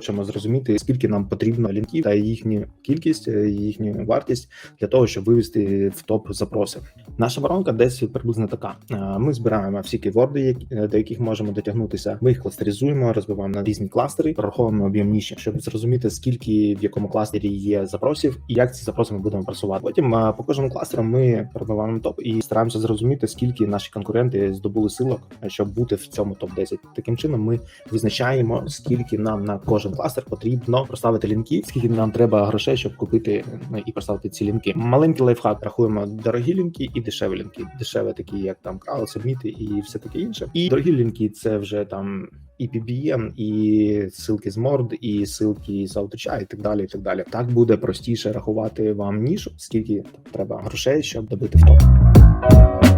хочемо зрозуміти, скільки нам потрібно лінків та їхню кількість, е, їхню вартість для того, щоб вивести в топ запроси. Наша воронка десь приблизно така. Е, Ми збираємо всі ківорди, е, до яких можемо дотягнутися. Ми їх кластеризуємо, розбиваємо на різні кластери, прораховуємо об'єм ніші, щоб зрозуміти, скільки в якому кластері є запросів і як ці запроси ми будемо просувати. Потім по кожному кластеру ми пробиваємо топ і стараємося зрозуміти, скільки наші конкуренти здобули силок, щоб бути в цьому топ 10 Таким чином, ми визначаємо, скільки нам на кожен кластер потрібно проставити лінки, скільки нам треба грошей, щоб купити е, і проставити ці лінки. Маленький лайфхак рахуємо дорогі лінки і дешеві лінки. Дешеві такі, як там крали, сабміти і все таке інше. І дорогі лінки це вже там. І PBM, і ссылки з морд, і ссылки з ауточа, і так далі. І так далі. Так буде простіше рахувати вам нішу, скільки треба грошей, щоб добити в топ.